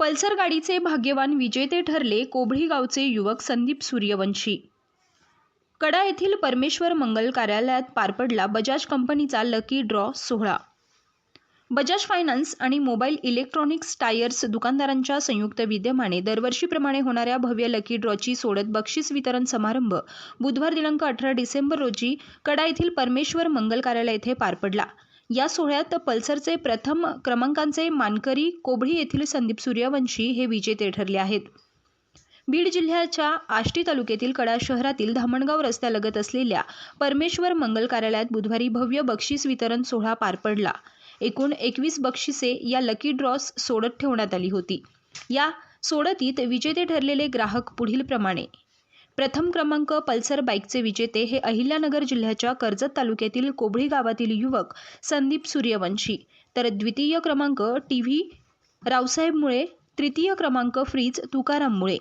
Pulsar गाडीचे भाग्यवान विजेते ठरले कोबळी गावचे युवक संदीप सूर्यवंशी. कडा येथील परमेश्वर मंगल कार्यालयात पार पडला बजाज कंपनीचा लकी ड्रॉ सोहळा. बजाज फायनान्स आणि मोबाईल इलेक्ट्रॉनिक्स टायर्स दुकानदारांच्या संयुक्त विद्यमाने दरवर्षीप्रमाणे होणाऱ्या भव्य लकी ड्रॉची सोडत बक्षीस वितरण समारंभ बुधवार दिनांक अठरा डिसेंबर रोजी कडा येथील परमेश्वर मंगल कार्यालय येथे पार पडला. या सोहळ्यात पल्सरचे प्रथम क्रमांकाचे मानकरी कोबळी येथील संदीप सूर्यवंशी हे विजेते ठरले आहेत. बीड जिल्ह्याच्या आष्टी तालुक्यातील कडा शहरातील धामणगाव रस्त्यालगत असलेल्या परमेश्वर मंगल कार्यालयात बुधवारी भव्य बक्षीस वितरण सोहळा पार पडला. एकूण एकवीस बक्षिसे या लकी ड्रॉस सोडत ठेवण्यात आली होती. या सोडतीत विजेते ठरलेले ग्राहक पुढीलप्रमाणे प्रथम क्रमांक पल्सर बाईकचे विजेते हे अहिल्यानगर जिल्ह्याच्या कर्जत तालुक्यातील कोबळी गावातील युवक संदीप सूर्यवंशी. तर द्वितीय क्रमांक टी व्ही रावसाहेब मुळे तृतीय क्रमांक फ्रीज तुकाराम मुळे.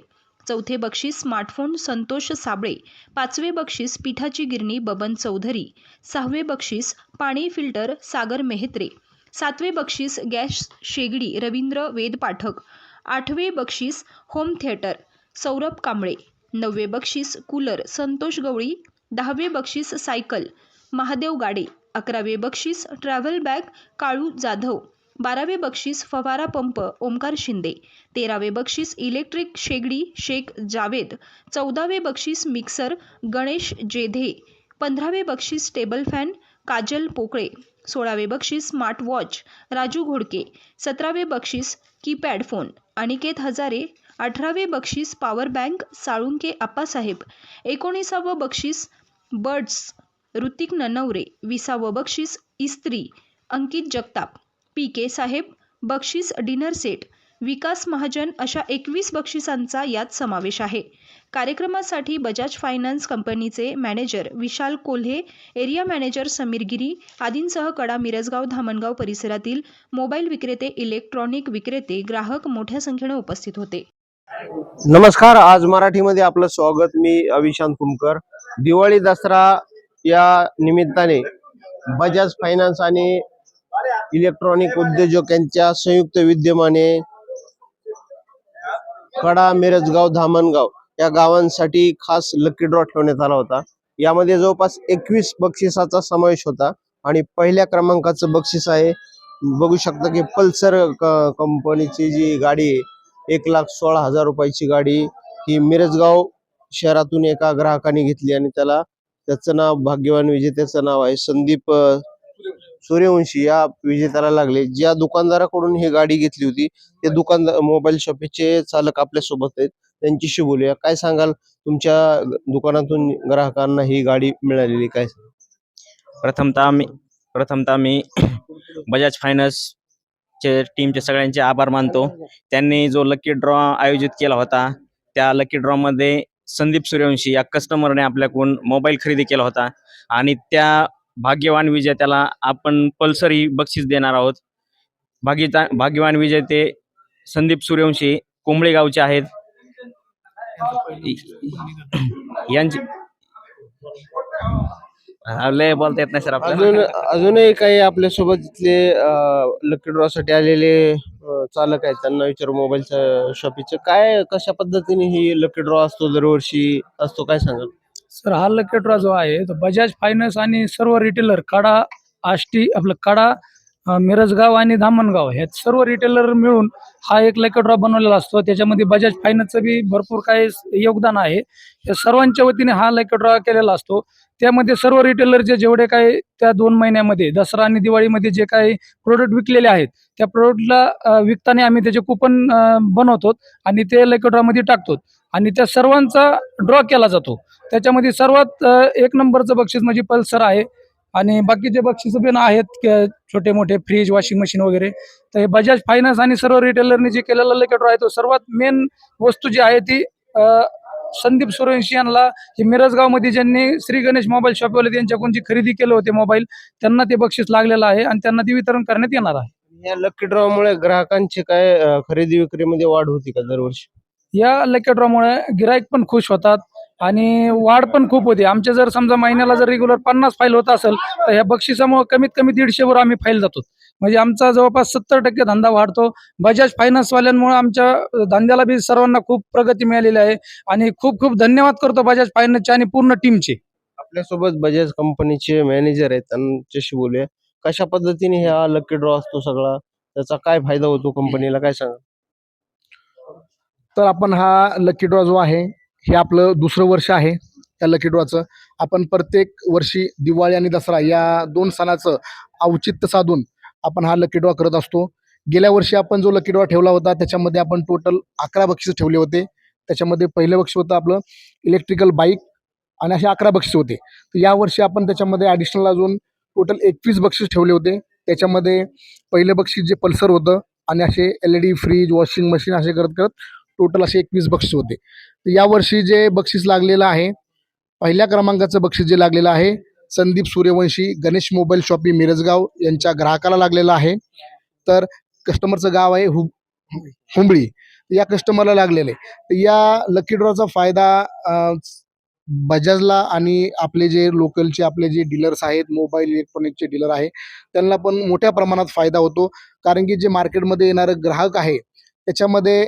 चौथे बक्षीस स्मार्टफोन संतोष साबळे. पाचवे बक्षीस पिठाची गिरणी बबन चौधरी. सहावे बक्षीस पाणी फिल्टर सागर मेहत्रे. सातवे बक्षीस गॅस शेगडी रवींद्र वेद पाठक. आठवे बक्षीस होम थिएटर सौरभ कांबळे. नववे बक्षीस कूलर संतोष गवळी दहावे बक्षीस सायकल महादेव गाडे अकरावे बक्षीस ट्रॅव्हल बॅग काळू जाधव बारावे बक्षीस फवारा पंप ओमकार शिंदे तेरावे बक्षीस इलेक्ट्रिक शेगडी शेख जावेद चौदावे बक्षीस मिक्सर गणेश जेधे पंधरावे बक्षीस टेबल फॅन काजल पोकळे सोळावे बक्षीस स्मार्ट वॉच राजू घोडके सतरावे बक्षीस कीपॅड फोन अनिकेत हजारे अठरावे बक्षीस पॉवर बँक साळुंके आप्पासाहेब. एकोणीसावं बक्षीस बर्ड्स ऋतिक ननवरे. विसावं बक्षीस इस्त्री अंकित जगताप. पी के साहेब बक्षीस डिनर सेट विकास महाजन अशा एकवीस बक्षिसांचा यात समावेश आहे. कार्यक्रमासाठी बजाज फायनान्स कंपनीचे manager Vishal Kolhe area manager Sameer Giri आदींसह कडा मिरजगाव धामणगाव परिसरातील मोबाईल विक्रेते इलेक्ट्रॉनिक विक्रेते ग्राहक मोठ्या संख्येने उपस्थित होते. नमस्कार आज मराठीमध्ये आपलं स्वागत. मी अविशांत कुमकर. दिवाळी दसरा या निमित्ताने बजाज फायनान्स आणि इलेक्ट्रॉनिक उद्योजक यांच्या संयुक्त विद्यमाने कडा मिरजगाव धामणगाव या गावांसाठी खास लकी ड्रॉ ठेवण्यात आला होता. यामध्ये जवळपास एकवीस बक्षिसाचा समावेश होता आणि पहिल्या क्रमांकाचं बक्षीस आहे. बघू शकता की पल्सर कंपनीची जी गाडी आहे एक लाख सोळा हजार रुपयाची गाडी ही मिरजगाव शहरातून एका ग्राहकाने घेतली आणि त्याला त्याचं नाव भाग्यवान विजेत्याचं नाव आहे संदीप सूर्यवंशी या विजेत्याला लागले. ज्या दुकानदाराकडून ही गाडी घेतली होती ते दुकानदार मोबाईल शॉपीचे चालक आपल्यासोबत आहेत. त्यांच्याशी बोलूया. काय सांगाल? तुमच्या दुकानातून ग्राहकांना ही गाडी मिळालेली काय प्रथमतः मी प्रथमतः मी बजाज फायनान्स चे टीमचे सगळ्यांचे आभार मानतो. त्यांनी जो लकी ड्रॉ आयोजित केला होता त्या लकी ड्रॉ मध्ये संदीप सूर्यवंशी या कस्टमरने आपल्याकडून मोबाईल खरेदी केला होता. आणि त्या भाग्यवान विजेत्याला आपण पल्सर ही बक्षीस देणार आहोत. भाग्यता भाग्यवान विजेते संदीप सूर्यवंशी कोंबळे गावचे आहेत. यांची हा, लय बोलता येत नाही सर अजून आपल्याला अजूनही काही आपल्यासोबत तिथले लकी ड्रॉ साठी आलेले अ, चालक आहेत त्यांना विचारू मोबाईलच्या शॉपीचे. काय कशा पद्धतीने ही लकी ड्रॉ असतो दरवर्षी? असतो काय सांगाल? सर हा लकी ड्रॉ जो आहे तो बजाज फायनान्स आणि सर्व रिटेलर कडा आष्टी आपलं कडा मिरजगाव आणि धामणगाव ह्या सर्व रिटेलर मिळून हा एक लेकर ड्रॉ बनवलेला असतो. त्याच्यामध्ये बजाज फायनान्सचं बी भरपूर काही योगदान आहे. या सर्वांच्या वतीने हा लेकर ड्रॉ केलेला असतो. त्यामध्ये सर्व रिटेलरचे जेवढे काही त्या दोन महिन्यामध्ये दसरा आणि दिवाळीमध्ये जे काही प्रोडक्ट विकलेले आहेत त्या प्रोडक्टला विकताना आम्ही त्याचे कुपन बनवतो आणि ते लकी ड्रॉमध्ये टाकतो. आणि त्या सर्वांचा ड्रॉ केला जातो. त्याच्यामध्ये सर्वात एक नंबरचं बक्षीस म्हणजे पल्सर आहे. आणि बाकीचे बक्षीस पण आहेत छोटे मोठे फ्रीज वॉशिंग मशीन वगैरे तर हे बजाज फायनान्स आणि सर्व रिटेलरने जे केलेला लकी ड्रॉ आहे तो सर्वात मेन वस्तू जी आहे ती संदीप सूर्यवंशी यांना हे मिरजगावमध्ये ज्यांनी श्री गणेश मोबाईल शॉपवाले त्यांच्याकडून जी खरेदी केले होते मोबाईल त्यांना ते बक्षीस लागलेलं आहे आणि त्यांना ते वितरण करण्यात येणार आहे. या लकी ड्रॉ मुळे ग्राहकांची काय खरेदी विक्रीमध्ये वाढ होती का दरवर्षी? या लकी ड्रॉमुळे गिराईक पण खुश होतात. आणि वाढ पण खूप होती. आमच्या जर समजा महिन्याला जर रेग्युलर पन्नास फाईल होत असेल तर ह्या बक्षिसामुळे कमीत कमी दीडशेवर आम्ही फाईल जातो. म्हणजे आमचा जवळपास सत्तर टक्के धंदा वाढतो. बजाज फायनान्सवाल्यांमुळे आमच्या धंद्याला बी सर्वांना खूप प्रगती मिळालेली आहे. आणि खूप खूप धन्यवाद करतो बजाज फायनान्सचे आणि पूर्ण टीमचे आपल्यासोबत बजाज कंपनीचे मॅनेजर आहेत त्यांच्याशी बोलूया. कशा पद्धतीने हा लकी ड्रॉ असतो सगळा? त्याचा काय फायदा होतो कंपनीला काय सांगा तर आपण हा लकी ड्रॉ जो आहे हे आपलं दुसरं वर्ष आहे त्या लकी ड्रॉचं आपण प्रत्येक वर्षी दिवाळी आणि दसरा या दोन सणाचं औचित्य साधून आपण हा लकी ड्रॉ करत असतो. गेल्या वर्षी आपण जो लकी ड्रॉ ठेवला होता त्याच्यामध्ये आपण टोटल अकरा बक्षीस ठेवले होते. त्याच्यामध्ये पहिलं बक्षीस होतं आपलं इलेक्ट्रिकल बाईक आणि असे अकरा बक्षीस होते. तर यावर्षी आपण त्याच्यामध्ये ॲडिशनल अजून टोटल एकवीस बक्षीस ठेवले होते. त्याच्यामध्ये पहिलं बक्षीस जे पल्सर होतं आणि असे L E D fridge washing machine असे करत करत टोटल असे एकवीस बक्षीस होते. तर यावर्षी जे बक्षीस लागलेलं आहे पहिल्या क्रमांकाचं बक्षीस जे लागलेलं आहे संदीप सूर्यवंशी गणेश मोबाईल शॉपी मिरजगाव यांच्या ग्राहकाला लागलेलं आहे. तर कस्टमरचं गाव आहे हु हुंबळी. या कस्टमरला लागलेलं आहे. या लकी ड्रॉचा फायदा बजाजला आणि आपले जे लोकलचे आपले जे डीलर्स आहेत मोबाईल इलेक्ट्रॉनिकचे डीलर आहे त्यांना पण मोठ्या प्रमाणात फायदा होतो. कारण की जे मार्केटमध्ये येणारं ग्राहक आहे त्याच्यामध्ये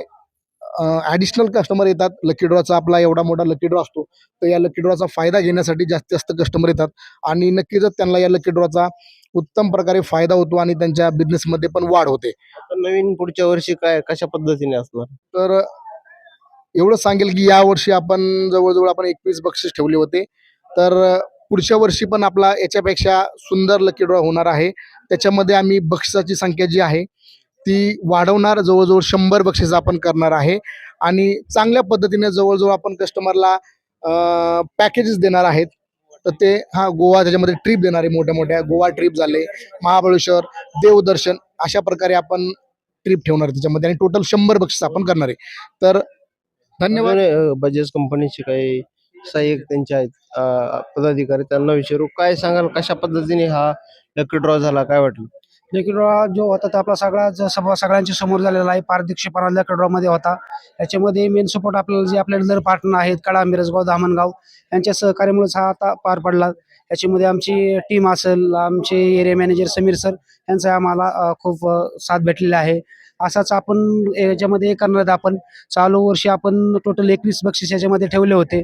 ॲडिशनल कस्टमर येतात. लकी ड्रॉचा आपला एवढा मोठा लकी ड्रॉ असतो. तर या लकी ड्रॉचा फायदा घेण्यासाठी जास्तीत जास्त कस्टमर येतात. आणि नक्कीच त्यांना या लकी ड्रॉचा उत्तम प्रकारे फायदा होतो आणि त्यांच्या बिझनेसमध्ये पण वाढ होते. नवीन पुढच्या वर्षी काय कशा पद्धतीने असणार? तर एवढं सांगेल की यावर्षी आपण जवळजवळ आपण एकवीस बक्षीस ठेवले होते. तर पुढच्या वर्षी पण आपला याच्यापेक्षा सुंदर लकी ड्रॉ होणार आहे. त्याच्यामध्ये आम्ही बक्षिसाची संख्या जी आहे ती वाढवणार जवळजवळ शंभर बक्षीस आपण करणार आहे. आणि चांगल्या पद्धतीने जवळजवळ आपण कस्टमरला पॅकेजेस देणार आहेत. तर ते हा गोवा त्याच्यामध्ये ट्रिप देणार आहे मोठ्या मोठ्या. गोवा ट्रिप झाले महाबळेश्वर देवदर्शन अशा प्रकारे आपण ट्रिप ठेवणार आहे त्याच्यामध्ये. आणि टोटल शंभर बक्षीस आपण करणार आहे. तर धन्यवाद. बजाज कंपनीचे काही सहाय्यक त्यांचे आहेत. पदाधिकारी त्यांना विचारू. काय सांगाल कशा पद्धतीने हा लकी ड्रॉ झाला? काय वाटलं? लकी जो होता तो आपला सगळा सभा सगळ्यांच्या समोर झालेला आहे. पारदर्शकपणा लकी होता. याच्यामध्ये मेन सपोर्ट आपल्याला जे आपले डीलर पार्टनर आहेत कडा मिरजगाव धामणगाव यांच्या सहकार्यामुळेच हा आता पार पडला. याच्यामध्ये आमची टीम असेल आमचे एरिया मॅनेजर समीर सर यांचा आम्हाला खूप साथ भेटलेला आहे. असाच आपण याच्यामध्ये करणार आपण. चालू वर्षी आपण टोटल एकवीस बक्षीस याच्यामध्ये ठेवले होते.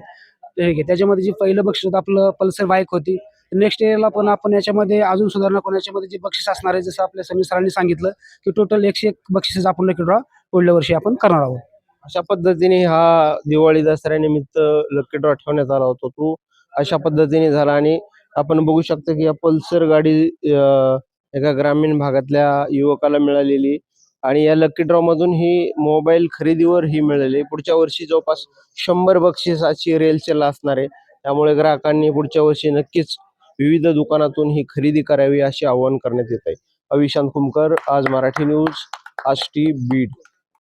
त्याच्यामध्ये जे पहिलं बक्षीस होतं आपलं पल्सर बाईक होती. नेक्स्ट इयरला पण आपण याच्यामध्ये अजून सुधारणा करून याच्यामध्ये जे बक्षीस असणार आहे जसं आपल्या समीर सरांनी सांगितलं की टोटल एकशे एक बक्षीस आपण लकी ड्रॉ पुढल्या वर्षी आपण करणार आहोत. अशा पद्धतीने हा दिवाळी दसऱ्यानिमित्त लकी ड्रॉ ठेवण्यात आला होता तो. अशा पद्धतीने झाला आणि आपण बघू शकतो की या पल्सर गाडी एका ग्रामीण भागातल्या युवकाला मिळालेली आणि या लकी ड्रॉ मधून ही मोबाईल खरेदीवर ही मिळाली पुढच्या वर्षी जवळपास शंभर बक्षिसाची रेलचेल असणार आहे. त्यामुळे ग्राहकांनी पुढच्या वर्षी नक्कीच विविध दुकानातून ही खरेदी करावी असे आवाहन करण्यात येत आहे. अविशांत कुमकर आज मराठी न्यूज आष्टी बीड.